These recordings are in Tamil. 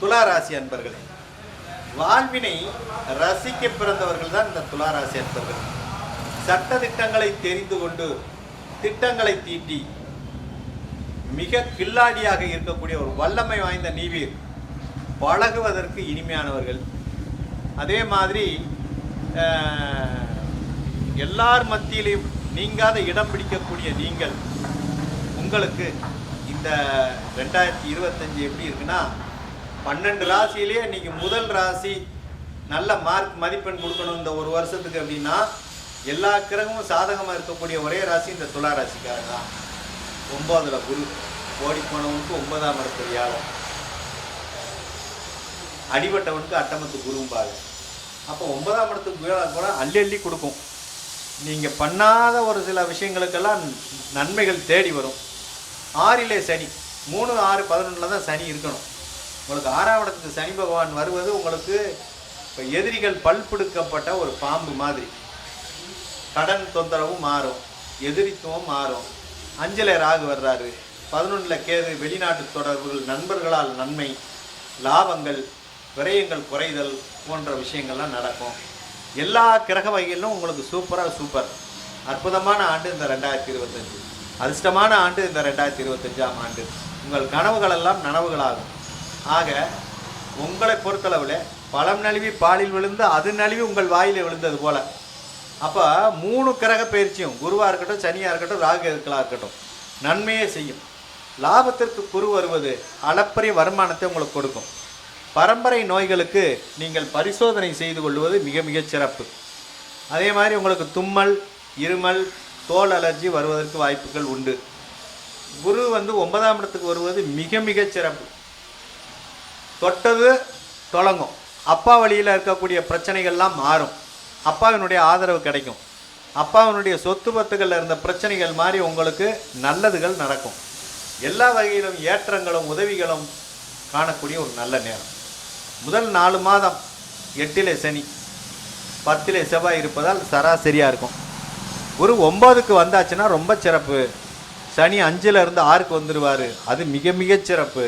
துளாராசி அன்பர்களே வாழ்வினை ரசிக்க பிறந்தவர்கள் தான் இந்த துளாராசி அன்பர்கள். சட்ட திட்டங்களை தெரிந்து கொண்டு திட்டங்களை தீட்டி மிக கில்லாடியாக இருக்கக்கூடிய ஒரு வல்லமை வாய்ந்த நீவீர் பழகுவதற்கு இனிமையானவர்கள். அதே மாதிரி எல்லார் மத்தியிலையும் நீங்காத இடம் பிடிக்கக்கூடிய நீங்கள் உங்களுக்கு இந்த ரெண்டாயிரத்தி இருபத்தஞ்சு எப்படி இருக்குன்னா பன்னெண்டு ராசியிலேயே இன்னைக்கு முதல் ராசி நல்ல மார்க் மதிப்பெண் கொடுக்கணும் இந்த ஒரு வருஷத்துக்கு அப்படின்னா எல்லா கிரகமும் சாதகமாக இருக்கக்கூடிய ஒரே ராசி இந்த துலா ராசிக்காரங்க தான். ஒன்பதுல குரு. ஓடி போனவனுக்கு ஒன்பதாம் இடத்து வியாழம் அடிபட்டவனுக்கு அட்டமத்து குரும்பாங்க அப்போ ஒன்பதாம் இடத்துக்கு வியாழம் கூட அள்ளி அள்ளி கொடுக்கும். நீங்கள் பண்ணாத ஒரு சில விஷயங்களுக்கெல்லாம் நன்மைகள் தேடி வரும். ஆறிலே சனி. மூணு ஆறு பதினொன்றில் தான் சனி இருக்கணும். உங்களுக்கு ஆறாம் இடத்துக்கு சனி பகவான் வருவது உங்களுக்கு இப்போ எதிரிகள் பல்பிடுக்கப்பட்ட ஒரு பாம்பு மாதிரி. கடன் தொந்தரவும் மாறும் எதிரித்துவம் மாறும். அஞ்சலை ராகு வர்றாரு. பதினொன்றில் கேது வெளிநாட்டு தொடர்புகள் நண்பர்களால் நன்மை லாபங்கள் விரயங்கள் குறைதல் போன்ற விஷயங்கள்லாம் நடக்கும். எல்லா கிரக வகைகளிலும் உங்களுக்கு சூப்பராக சூப்பர். அற்புதமான ஆண்டு இந்த ரெண்டாயிரத்தி இருபத்தஞ்சு. அதிர்ஷ்டமான ஆண்டு இந்த ரெண்டாயிரத்தி இருபத்தஞ்சாம் ஆண்டு. உங்கள் கனவுகள் எல்லாம் நனவுகளாகும். ஆக உங்களை பொறுத்தளவில் பழம் நழுவி பாலில் விழுந்து அது நழுவி உங்கள் வாயில் விழுந்தது போல். அப்போ மூணு கிரக பயிற்சியும் குருவாக இருக்கட்டும் சனியாக இருக்கட்டும் ராகு இருக்கலாக இருக்கட்டும் நன்மையே செய்யும். லாபத்திற்கு குரு வருவது அளப்பரிய வருமானத்தை உங்களுக்கு கொடுக்கும். பரம்பரை நோய்களுக்கு நீங்கள் பரிசோதனை செய்து கொள்வது மிக மிக சிறப்பு. அதே மாதிரி உங்களுக்கு தும்மல் இருமல் தோல் அலர்ஜி வருவதற்கு வாய்ப்புகள் உண்டு. குரு வந்து ஒன்பதாம் இடத்துக்கு வருவது மிக மிகச் சிறப்பு. தொட்டது தொடங்கும். அப்பா வழியில் இருக்கக்கூடிய பிரச்சனைகள்லாம் மாறும். அப்பாவினுடைய ஆதரவு கிடைக்கும். அப்பாவினுடைய சொத்து பத்துகளில் இருந்த பிரச்சனைகள் மாதிரி உங்களுக்கு நல்லதுகள் நடக்கும். எல்லா வகையிலும் ஏற்றங்களும் உதவிகளும் காணக்கூடிய ஒரு நல்ல நேரம். முதல் நாலு மாதம் எட்டிலே சனி பத்திலே செவ்வாய் இருப்பதால் சராசரியாக இருக்கும். ஒரு ஒம்பதுக்கு வந்தாச்சுன்னா ரொம்ப சிறப்பு. சனி அஞ்சில் இருந்து ஆறுக்கு வந்துடுவார் அது மிக மிக சிறப்பு.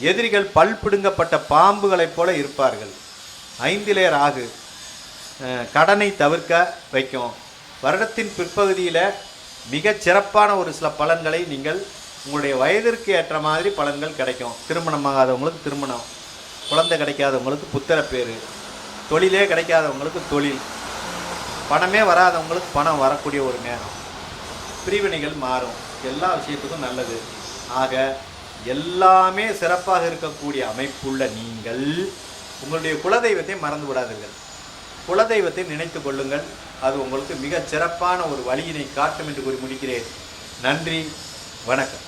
எதிரிகள் பல் பிடுங்கப்பட்ட பாம்புகளைப் போல இருப்பார்கள். ஐந்திலே ராகு கடனை தவிர்க்க வைக்கும். வருடத்தின் பிற்பகுதியில் மிகச் சிறப்பான ஒரு சில பலன்களை நீங்கள் உங்களுடைய வயதிற்கு ஏற்ற மாதிரி பலன்கள் கிடைக்கும். திருமணமாகாதவங்களுக்கு திருமணம் குழந்தை கிடைக்காதவங்களுக்கு புத்திர பேர் தொழிலே கிடைக்காதவங்களுக்கு தொழில் பணமே வராதவங்களுக்கு பணம் வரக்கூடிய ஒரு நேரம். பிரிவினைகள் மாறும். எல்லா விஷயத்துக்கும் நல்லது. ஆக எல்லாமே சிறப்பாக இருக்கக்கூடிய அமைப்புள்ள நீங்கள் உங்களுடைய குலதெய்வத்தை மறந்து விடாதீர்கள். குலதெய்வத்தை நினைத்து கொள்ளுங்கள். அது உங்களுக்கு மிகச் சிறப்பான ஒரு வழியினை காட்டும் என்று கூறி முடிக்கிறேன். நன்றி. வணக்கம்.